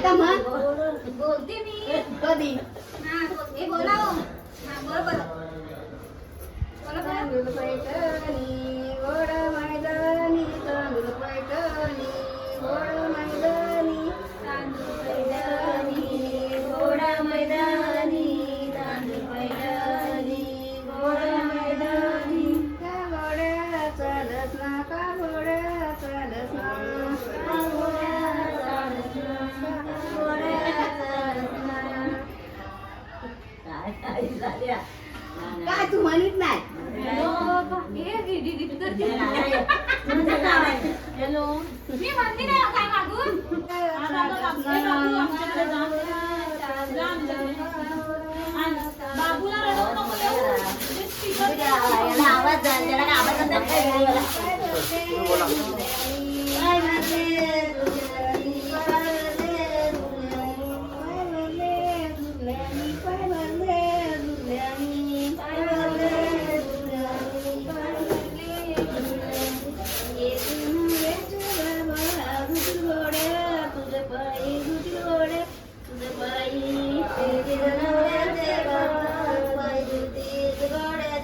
आता मग बोलते मी कधी हा हे बोला हो. हा बरोबर बोला बरं. तांदूळ पैठणी गोड मैदानी तांदूळ पैठणी गोड मैदानी तांदूळ पैठणी, गोड मैदानी तांदूळ पैठणी, गोड मैदानी का गोड्या चालत काय तू म्हणत नाही हॅलो मी म्हणते ना काय मागून बाबूला रडवू नको देऊ. ते speaker वर आवाज त्याला आवाज हा, एवढा मोठा नाही.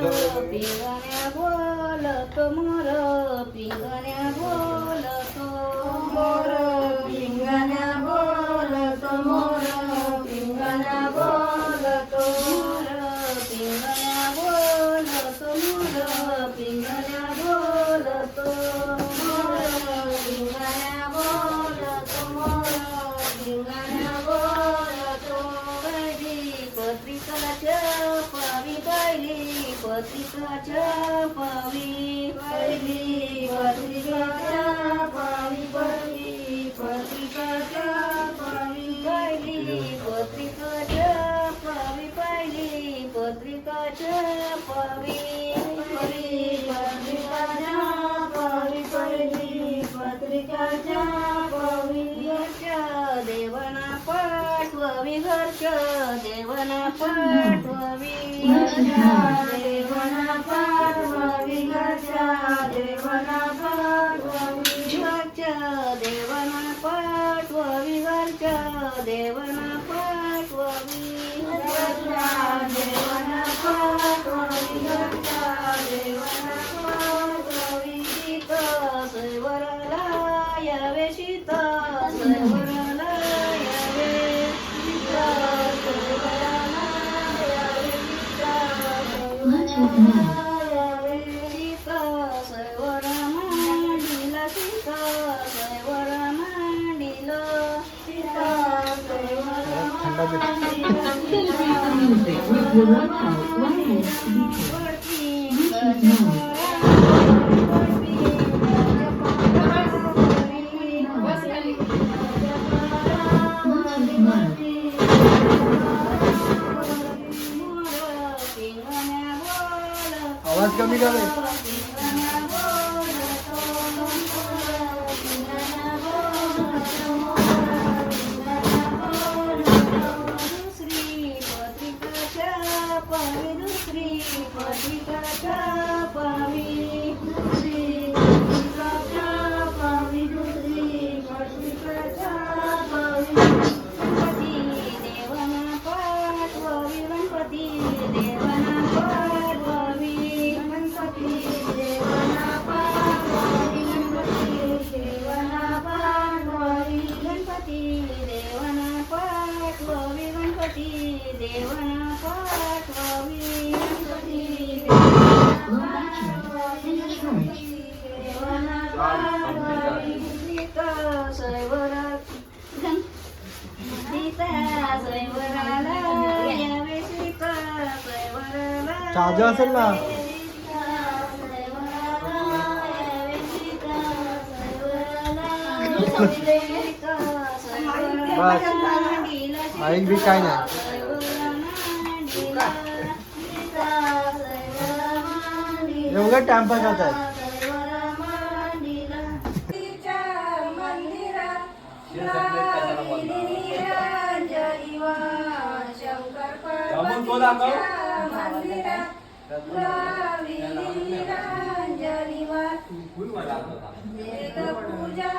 પીગણ્યા બોલ કમર પીગણ્યા બોલ. पत्रिकाच्या पावी पहिली पत्रिकाच्या पावी पहिली पत्रिकाच्या पावी पहिली पत्रिकाच्या पावी पहिली पत्रिकाच्या पावी पहिली पत्रिकाच्या पावी पहिली पत्रिकाच्या पावी देवना पाठववी घरच्या देवना पाठववी देवना पाठववी घरच्या देवना पाठववी घरच्या देवना पाठववी घरच्या देवना पाठववी घरच्या will run out when it charge असेल ना? बी काय नाही. एवढं टाइमपास जातात Vamos. पूजा